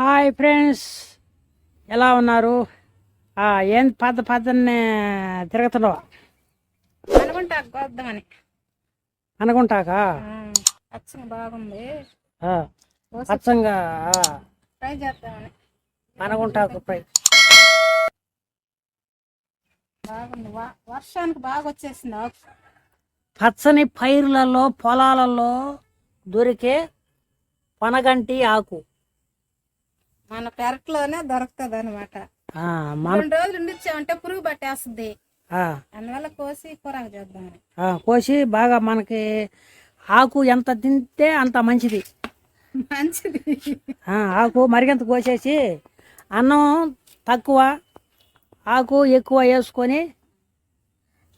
Hi friends. ఎలా ఉన్నారు? ఆ, ఏం పద్ద పద్దన్నే తిరుగుతున్నావా అనుకుంటా కొద్దామని అనుకుంటాక? అచ్చం బాగుంది. ఆ, ట్రై చేద్దామని. అనుకుంటాకు పై బాగుంది. వర్షానికి బాగా వచ్చేసింది? పచ్చని పైర్లలో పొలాలలో దొరికే పనగంటి ఆకు. మన పెరట్లోనే దొరుకుతుంది అనమాట రెండు రోజులు ఉండిచ్చామంటే పురుగు పట్టేస్తుంది. అందువల్ల కోసి కూరకు చేద్దామని. ఆ, కోసి బాగా మనకి ఆకు ఎంత తింటే అంత మంచిది. మంచిది. ఆకు మరిగంత కోసేసి అన్నం తక్కువ ఆకు ఎక్కువ వేసుకొని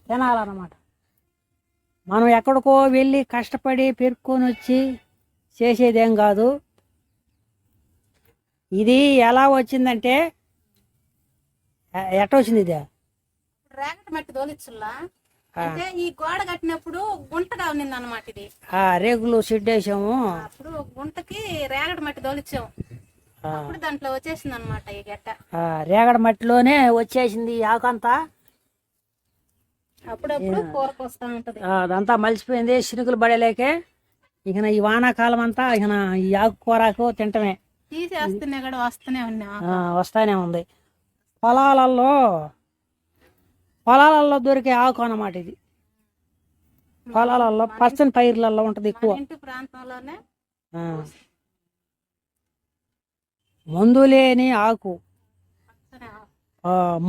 తినాలన్నమాట. మనం ఎక్కడికో వెళ్ళి కష్టపడి పెరుక్కొని వచ్చి చేసేదేం కాదు. ఇది ఎలా వచ్చిందంటే ఎట్ట వచ్చింది ఇది? రేగటి మట్టి తోలిచ్చుల్లా? అంటే ఈ గోడ కట్టినప్పుడు గుంటగా ఉన్నింది అనమాట ఇది. ఆ రేగులు షెడ్ వేసాము అప్పుడు గుంటకి రేగటి మట్టి తోలిచ్చాం. ఆ, అప్పుడు దాంట్లో వచ్చేసింది అనమాట ఈ గట్ట. ఆ, రేగడ మట్టిలోనే వచ్చేసింది ఆకంతా. అప్పుడప్పుడు కూరకు వస్తూ ఉంటది. అదంతా మలిసిపోయింది శినుకులు పడలేకే. ఇక ఈ వానాకాలం అంతా ఇక ఈ ఆకుకూరకు తింటమే. కూడా వస్తూనే ఉన్నా వస్తానే ఉంది. పొలాలలో పొలాలలో దొరికే ఆకు అన్నమాట ఇది. పొలాలలో పచ్చని పైర్లలో ఉంటది ఎక్కువ. ప్రాంతంలోనే. మందు లేని ఆకు.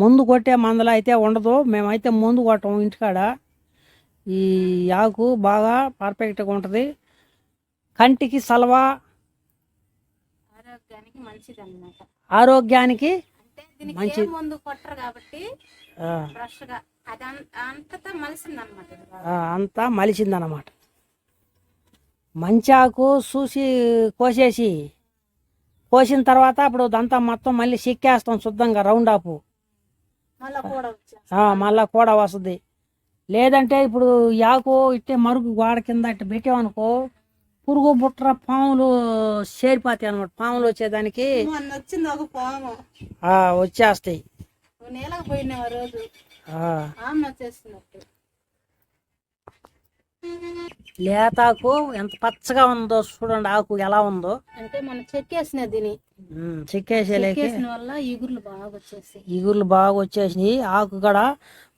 మందు కొట్టే మందులు అయితే ఉండదు. మేమైతే మందు కొట్టం ఇంటికాడ. ఈ ఆకు బాగా పర్ఫెక్ట్గా ఉంటుంది. కంటికి సలవా ఆరోగ్యానికి మంచిది అన్నమాట ఆరోగ్యానికి అంటే దీనికి ఏ ముందు కొట్టరు కాబట్టి ఆ, ఫ్రెష్గా అది అం- అంతటా మలిసింది అనమాట ఇది బాగా. ఆ, అంతా మలిసిందన్నమాట. మంచి ఆకు చూసి కోసేసి కోసిన తర్వాత అప్పుడు అదంతా మొత్తం మళ్ళీ సిక్కేస్తాం శుద్ధంగా రౌండ్ ఆపు మళ్ళా కూడా వచ్చేసి ఆ, మళ్ళా కూడా వస్తుంది. లేదంటే ఇప్పుడు ఆకు ఇట్టే మరుగు గోడ కింద ఇట్ట పెట్టామనుకో పురుగు బుట్ర పాములు చేరిపోతాయి అనమాట పాములు వచ్చేదానికి మొన్న వచ్చింది ఒక పాము. ఆ, వచ్చేస్తాయి. పోయినావు రోజు. లేతాకు ఎంత పచ్చగా ఉందో చూడండి ఆకు ఎలా ఉందో. అంటే మనం చెక్కేసిన దీని చెక్కేసిన వల్ల ఈగుర్లు బాగా వచ్చేసాయి ఇగుర్లు బాగా వచ్చేసినాయి. ఆకు కూడా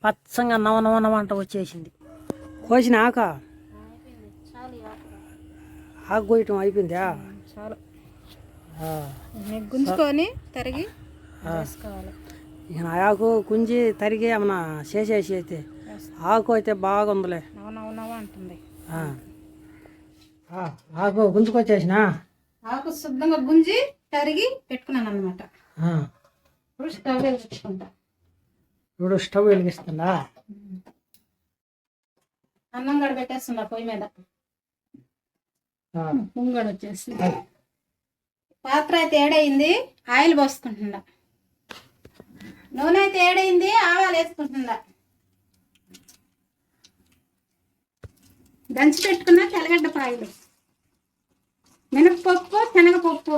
పచ్చగా నవ నవ నవ అంట వచ్చేసింది. కోసిన ఆక అయిపోయింది. చాలు ఈ ఆకు. ఆకు కోయటం అయిపోయిందా చాలు. గుంజుకొని తరిగి వేసుకోవాలి. ఇక నా ఆకు గుంజి తరిగి ఏమన్నా చేసేసి అయితే ఆకు అయితే బాగుందిలే. నవనవనవ అంటుంది. ఆకు గుంజుకొచ్చేసిన? ఆకు శుద్ధంగా గుంజి తరిగి పెట్టుకున్నాను అనమాట ఇప్పుడు స్టవ్ పెట్టుకుంటా ఇప్పుడు స్టవ్ వెలిగిస్తుందా? అన్నం కూడా పెట్టేస్తున్నా పొయ్యి మీద. ముంగడు వచ్చేసి పాత్ర అయితే ఏడైంది ఆయిల్ పోసుకుంటుందా నూనె అయితే ఏడైంది ఆవాలు వేసుకుంటుందా దంచి పెట్టుకున్న తెల్లగడ్డ పాయలు. మినపప్పు శనగపప్పు.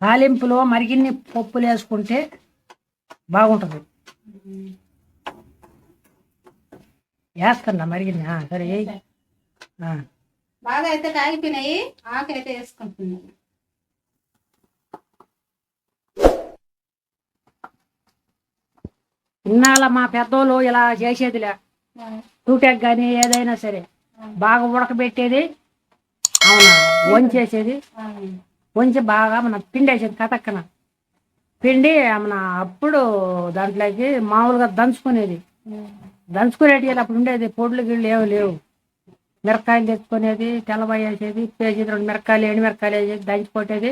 తాలింపులో మరిగిన్ని పప్పులు వేసుకుంటే బాగుంటుంది వేస్తున్నా మరిగిన్ని ఆ, సరే. బాగా అయితే కాగిపోయినాయి ఆకు అయితే వేసుకుంటున్నాను. ఇన్నాళ్ళ మా పెద్దోళ్ళు ఇలా చేసేదిలే. టూటెక్ కానీ ఏదైనా సరే. బాగా ఉడకబెట్టేది. అవునా? వంచేసేది. వంచి బాగా మన పిండేసేది కతక్కన పిండి మన అప్పుడు దాంట్లోకి మామూలుగా దంచుకునేది. దంచుకునేటి అప్పుడు ఉండేది. పొడులు గిళ్ళు ఏమి లేవు. మిరపకాయలు తెచ్చుకునేది తెల్లబాయి వేసేది పేసేది రెండు మిరపకాయలు ఎండు మిరపకాయలు వేసేది దంచి కొట్టేది.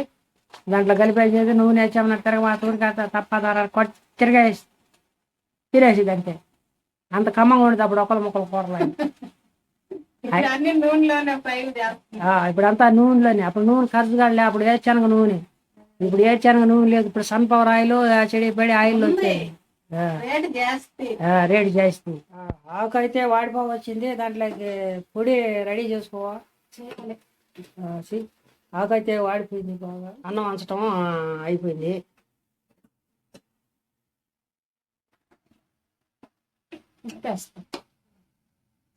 దాంట్లో కలిపేసేది నూనె వేసామన్న తిరగమాత ఉడికాత తప్పదార కొట్టి తిరగేసి తినేసేది అంతే. అంత కమ్మంగా ఉండేది అప్పుడు ఒకళ్ళు ముక్కలు కూరలు. ఇప్పుడు అంతా నూనెలోనే. అప్పుడు నూనె ఖర్చు కాలే అప్పుడు ఏ శనగ నూనె. ఇప్పుడు ఏ శనగ నూనె లేదు. ఇప్పుడు సన్ఫ్లవర్ ఆయిల్ చెడి పడి ఆయిల్ వచ్చాయి. రేటు జాస్తి ఆ, రేటు చేస్తుంది ఆకు అయితే వాడిపోవచ్చింది దాంట్లోకి పొడి రెడీ చేసుకోవా? రాసి ఆకైతే వాడిపోయింది బాగా. అన్నం వంచటం అయిపోయింది.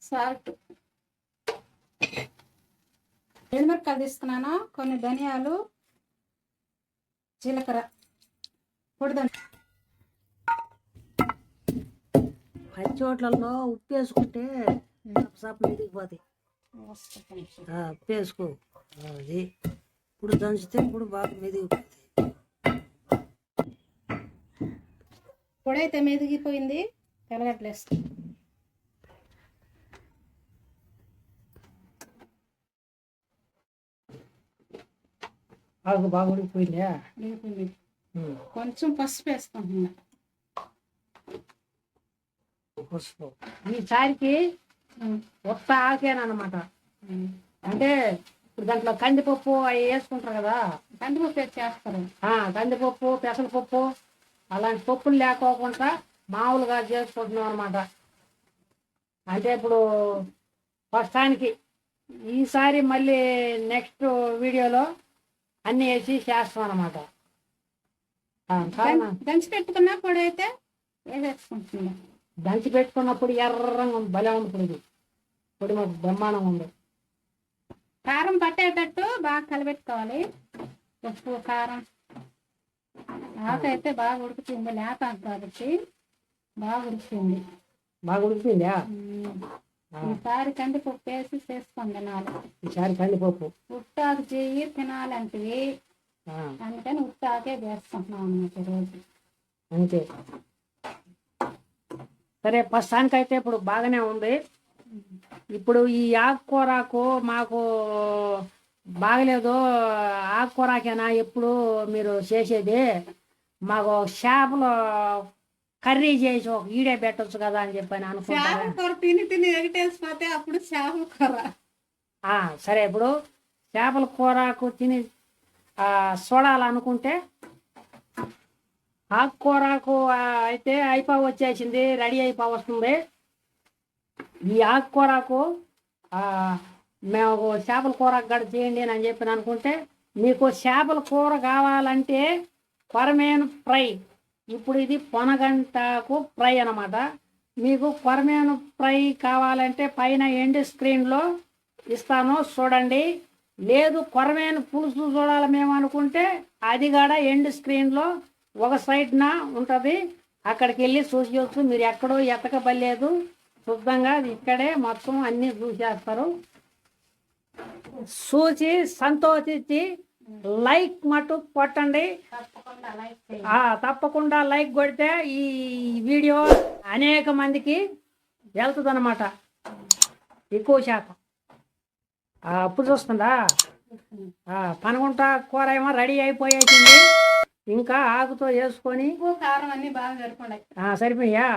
సాల్ట్. ఎండుమిరపకాయలు తీసుకున్నాను? కొన్ని ధనియాలు జీలకర్ర. పొడి ధనియా పచ్చి హోటల్లో ఉప్పు వేసుకుంటే ఎదిగిపోతాయి ఆ, ఉప్పు వేసుకో అది ఇప్పుడు దంచితే ఇప్పుడు బాగా మెదిగిపోతాయి పొడి అయితే మెదిగిపోయింది వేస్తాం ఆకు బాగా ఉడికిపోయిందా? కొంచెం పసుపు వేస్తాం. ఈసారికి ఒక్క ఆకేనమాట అంటే ఇప్పుడు దాంట్లో కందిపప్పు అవి వేసుకుంటారు కదా. కందిపప్పు వేసి చేస్తారు. ఆ, కందిపప్పు పెసరపప్పు అలాంటి పప్పులు లేకోకుండా మామూలుగా చేసుకుంటున్నాం అనమాట అంటే ఇప్పుడు ప్రస్తుతానికి ఈసారి మళ్ళీ నెక్స్ట్ వీడియోలో అన్నీ వేసి చేస్తాం అనమాట దంచి పెట్టుకున్న పొడి అయితే వేసేసుకుంటున్నాం. దంచి పెట్టుకున్నప్పుడు ఎర్రంగా ఉంది భలే ఉంది పొడి పొడి మాకు బ్రహ్మాండంగా ఉంది. కారం పట్టేటట్టు బాగా కలిపెట్టుకోవాలి ఉప్పు కారం. ఆకు అయితే బాగా ఉడుకుతుంది లేత కాబట్టి బాగా ఉడుకుతుంది బాగా. ఆ, ఈసారి కందిపప్పు వేసి చేసుకొని తినాలి. ఈసారి కందిపప్పు. ఉట్టాకు చెయ్యి తినాలంటే ఆ, అందుకని ఉట్టాకే వేసుకుంటున్నాం అన్నమాట ఈరోజు. అంతే. సరే ప్రస్తుతానికి అయితే ఇప్పుడు బాగానే ఉంది. ఇప్పుడు ఈ ఆకుకూరకు మాకు బాగలేదు. ఆకుకూరకేనా ఎప్పుడు మీరు చేసేది? మాకు చేపలు కర్రీ చేసి ఒక ఈడే పెట్టొచ్చు కదా అని చెప్పని అనుకుంటా చేపల కూర తిని తిని ఎగటేసిపోతే అప్పుడు చేపల కూర. సరే ఇప్పుడు చేపల కూరకు తిని చూడాలనుకుంటే ఆకుకూరకు అయితే అయిపో వచ్చేసింది రెడీ అయిపో వస్తుంది ఈ ఆకుకూరకు మేము చేపల కూర గడ చేయండి అని చెప్పి అనుకుంటే మీకు చేపల కూర కావాలంటే కొరమేను ఫ్రై. ఇప్పుడు ఇది పొనగంటకు ఫ్రై అన్నమాట. మీకు కొరమేను ఫ్రై కావాలంటే పైన ఎండ్ స్క్రీన్లో ఇస్తాను చూడండి. లేదు కొరమేను పులుసు చూడాలి మేము అనుకుంటే అది కూడా ఎండ్ స్క్రీన్లో ఒక సైడ్న ఉంటుంది అక్కడికి వెళ్ళి చూసుకోవచ్చు మీరు ఎక్కడో ఎతకబలేదు శుద్ధంగా ఇక్కడే మొత్తం అన్నీ చూసేస్తారు. చూసి సంతోషించి లైక్ మటు కొట్టండి. తప్పకుండా లైక్ కొడితే ఈ వీడియో అనేక మందికి వెళ్తుంది అనమాట ఎక్కువ శాతం. అప్పుడు చూస్తుందా. ఆ, పనగుంట కూర ఏమో రెడీ అయిపోయేసింది. ఇంకా ఆకుతో వేసుకొని ఉప్పు కారం అన్ని బాగా సరిపడాయి ఆ, సరిపోయా?